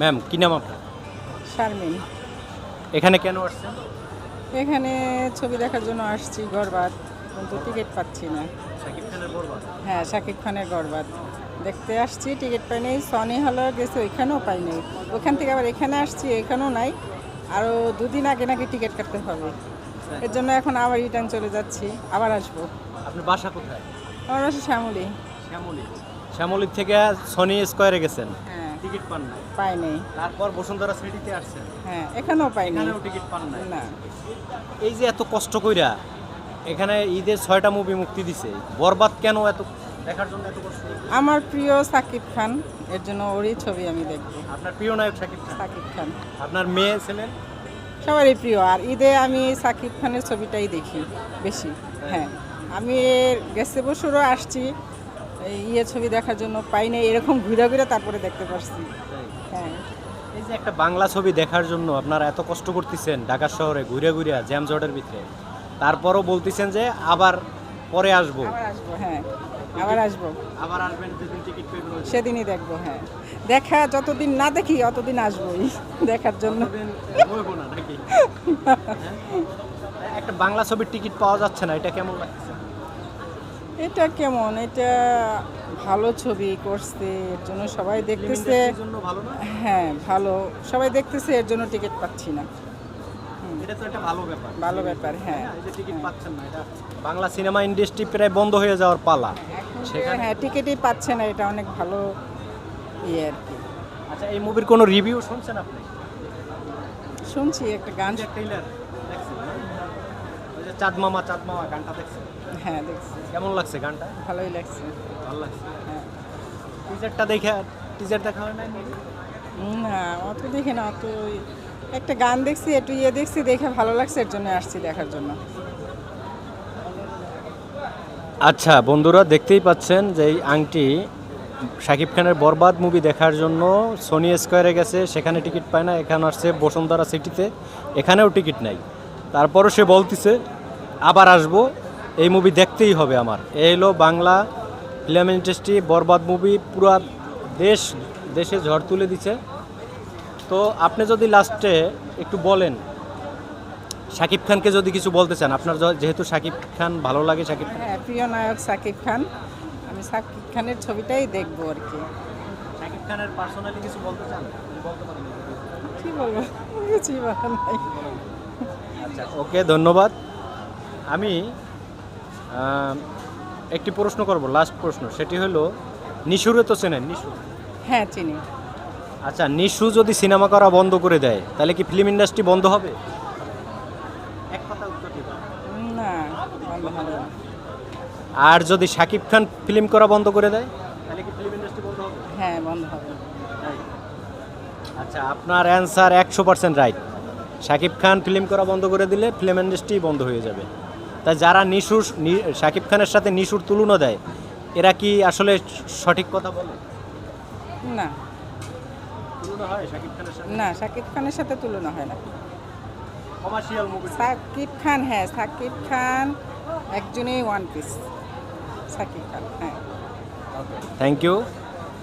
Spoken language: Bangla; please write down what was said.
ম্যাম কি নাম আপনার? শারমিন। এখানে কেন আসছেন? এখানে ছবি দেখার জন্য আসছি গরবাদ কিন্তু টিকিট পাচ্ছি না। হ্যাঁ শাকিব খানের গরবাদ দেখতে আসছি টিকিট পাই নেই সনি হলে গেছে ওইখানেও পাই নেই। ওখান থেকে আবার এখানে আসছি এখানেও নাই। আরও দুদিন আগে নাকি টিকিট কাটতে হবে। এর জন্য এখন আবার রিটার্ন চলে যাচ্ছি আবার আসব। আপনার বাসা কোথায়? আমার বাসা শ্যামলি। শ্যামলী। শ্যামলী থেকে সনি স্কোয়ারে গেছেন। হ্যাঁ। টিকিট পান না পাই নেই। তারপর বসুন্ধরা সিটিতে আসছেন। হ্যাঁ এখানেও পাই নেই। এখানেও টিকিট পান না না। এই যে এত কষ্ট কইরা এখানে ঈদের ছয়টা মুভি মুক্তি দিছে বরবাদ কেন এত দেখার জন্য এত কষ্ট আমার প্রিয় সাকিব খান এর জন্য ওরই ছবি আমি দেখব। আপনার প্রিয় নায়ক শাকিব খান? সাকিব খান। আপনার মেয়ে ছেলেন সবারই প্রিয় আর ঈদে আমি সাকিব খানের ছবিটাই দেখি বেশি। হ্যাঁ আমি গেছে বছরও আসছি ইয়ে ছবি দেখার জন্য পাই নাই এরকম ঘুরে ঘুরে তারপরে দেখতে পারছি। হ্যাঁ। এই যে একটা বাংলা ছবি দেখার জন্য আপনারা এত কষ্ট করতেছেন ঢাকা শহরে ঘুরে ঘুরে জ্যাম জটের ভিতরে। তারপরও বলতেছেন যে আবার পরে আসব। আসব হ্যাঁ। আবার আসব। আবার আসবেন যেদিন টিকিট পেয়ে সেদিনই দেখব হ্যাঁ। দেখা যতদিন না দেখি অতদিন আসবোই দেখার জন্য। না হ্যাঁ? একটা বাংলা ছবির টিকিট পাওয়া যাচ্ছে না এটা কেমন লাগছে? এটা কেমন? এটা ভালো ছবি করছে এর জন্য সবাই দেখতেছে। হ্যাঁ ভালো। সবাই দেখতেছে এর জন্য টিকিট পাচ্ছি না। এটা তো একটা ভালো ব্যাপার। ভালো ব্যাপার হ্যাঁ। টিকিট পাচ্ছেন না এটা বাংলা সিনেমা ইন্ডাস্ট্রি প্রায় বন্ধ হয়ে যাওয়ার পালা। সেখানে হ্যাঁ টিকিটই পাচ্ছে না এটা অনেক ভালো ইয়ে আর কি। আচ্ছা এই মুভির কোনো রিভিউ শুনছেন আপনি? শুনছি একটা গান ট্রেলার চাঁদ মামা চাঁদ মামা গানটা দেখছেন হ্যাঁ দেখছি। কেমন লাগছে গানটা? ভালোই লাগছে। ভালো লাগছে। হ্যাঁ। টিজারটা দেখে টিজার দেখা হয় নাই? না অত দেখি না অত একটা গান দেখছি একটু ইয়ে দেখছি দেখে ভালো লাগছে এর জন্য আসছি দেখার জন্য। আচ্ছা বন্ধুরা দেখতেই পাচ্ছেন যে এই আংটি শাকিব খানের বরবাদ মুভি দেখার জন্য সোনি স্কোয়ারে গেছে সেখানে টিকিট পায় না এখানে আসছে বসুন্ধরা সিটিতে এখানেও টিকিট নাই। তারপরও সে বলতিছে আবার আসব। এই মুভি দেখতেই হবে আমার। এই হলো বাংলা ফিল্ম ইন্ডাস্ট্রি বরবাদ মুভি পুরো দেশ দেশে ঝড় তুলে দিছে। তো আপনি যদি লাস্টে একটু বলেন শাকিব খানকে যদি কিছু বলতে চান আপনার যেহেতু শাকিব খান ভালো লাগে শাকিব খান হ্যাঁ প্রিয় নায়ক সাকিব খান আমি সাকিব খানের ছবিটাই দেখব আর কি। শাকিব খানের পার্সোনালি কিছু বলতে চান? বলতে পারেন। কি বলব? কিছুই বলার নাই। আচ্ছা। ওকে ধন্যবাদ। আমি একটি প্রশ্ন করব লাস্ট প্রশ্ন। সেটি হলো নিশুরে তো চেনেন নিশু? হ্যাঁ চিনি। আচ্ছা নিশু যদি সিনেমা করা বন্ধ করে দেয় তাহলে কি ফিল্ম ইন্ডাস্ট্রি বন্ধ হবে? এক কথা উত্তর না। আর যদি শাকিব খান ফিল্ম করা বন্ধ করে দেয় তাহলে কি ফিল্ম ইন্ডাস্ট্রি বন্ধ হবে? হ্যাঁ বন্ধ হবে। আচ্ছা আপনার অ্যান্সার একশো percent right Shakib Khan film করা বন্ধ করে দিলে ফিল্ম ইন্ডাস্ট্রি বন্ধ হয়ে যাবে। তাই যারা নিশুর নি- শাকিব খানের সাথে নিশুর তুলনা দেয় এরা কি আসলে সঠিক কথা বলে? না। হয় শাকিব খানের সাথে? না সাকিব খানের সাথে তুলনা হয় না। সাকিব খান হ্যাঁ সাকিব খান একজনই ওয়ান পিস সাকিব খান হ্যাঁ। Thank you